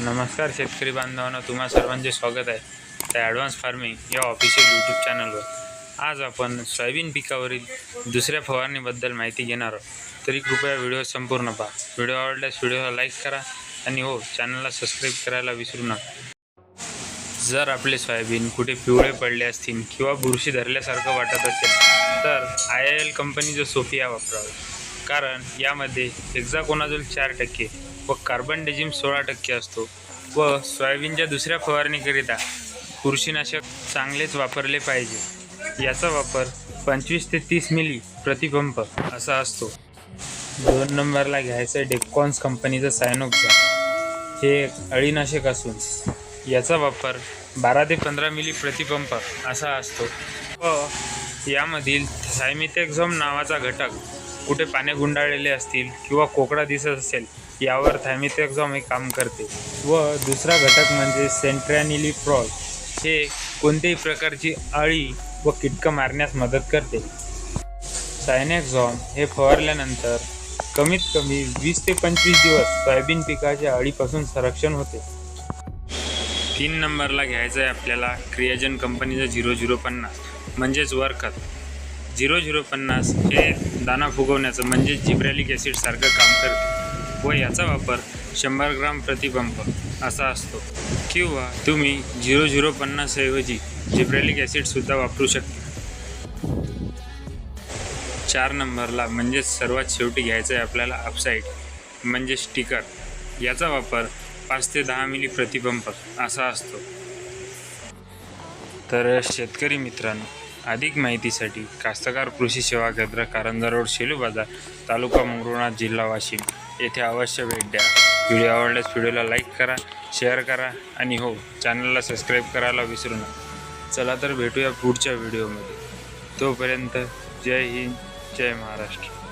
नमस्कार शेतकरी बांधवांना तुम्हा सर्वांचे स्वागत आहे त्या ॲडव्हान्स फार्मिंग या ऑफिशियल यूट्यूब चॅनलवर आज आपण सोयाबीन पिकावरील दुसऱ्या फवारणीबद्दल माहिती घेणार आहोत. तरी कृपया व्हिडिओ संपूर्ण पहा. व्हिडिओ आवडल्यास व्हिडिओला लाईक करा आणि हो चॅनलला सबस्क्राईब करायला विसरू नका. जर आपले सोयाबीन कुठे पिवळे पडले असतील किंवा बुरशी धरल्यासारखं वाटत असेल तर आय आय एल कंपनीचं सोफिया वापरावं कारण यामध्ये हेक्झाकोनाझोल चार टक्के व कार्बन डेझिम सोळा टक्के असतो व सोयाबीनच्या दुसऱ्या फवारणीकरिता बुरशीनाशक चांगलेच वापरले पाहिजे. याचा वापर पंचवीस ते तीस मिली प्रतिपंप असा असतो. दोन नंबरला घ्यायचं डेक्कॉन्स कंपनीचं सायनोक्झा हे एक अळीनाशक असून याचा वापर बारा ते पंधरा मिली प्रतिपंप असा असतो. व यामधील थायमिथेक्झॉम नावाचा घटक कुठे पाने गुंडाळलेले असतील किंवा कोकडा दिसत असेल यावर थायमिथेक्झॉम हे काम करते. व दुसरा घटक म्हणजे सेंट्रॅनिलिप्रॉल हे कोणत्याही प्रकारची अळी व कीटकं मारण्यास मदत करते. सायनॅक्झॉम हे फवारल्यानंतर कमीत कमी वीस ते पंचवीस दिवस सोयाबीन पिकाच्या अळीपासून संरक्षण होते. तीन नंबरला घ्यायचं आहे आपल्याला क्रियाजन कंपनीचं झिरो झिरो पन्नास म्हणजेच वर खत. झिरो झिरो पन्नास हे दाना फुगवण्याचं म्हणजेच जिब्रॅलिक ॲसिडसारखं काम करते. व याचा वापर शंभर ग्राम प्रतिपंप असा असतो. किंवा तुम्ही झिरो झिरो पन्नासऐवजी जिब्रॅलिक ॲसिडसुद्धा वापरू शकता. चार नंबरला म्हणजेच सर्वात शेवटी घ्यायचं आहे आपल्याला अपसाईड म्हणजे स्टिकर याचा वापर पाच ते दहा मिली प्रतिपंप असा असतो. तर शेतकरी मित्रांनो अधिक माहितीसाठी कास्तकार कृषी सेवा केंद्र कारंजा रोड शेलू बाजार तालुका मंगरुळा जिल्हा वाशिम. येथे अवश्य भेट द्या. व्हिडिओ आवडल्यास व्हिडिओला लाईक करा शेअर करा आणि हो चॅनलला सबस्क्राईब करायला विसरू नका. चला तर भेटूया पुढच्या व्हिडिओमध्ये. तोपर्यंत जय हिंद जय महाराष्ट्र.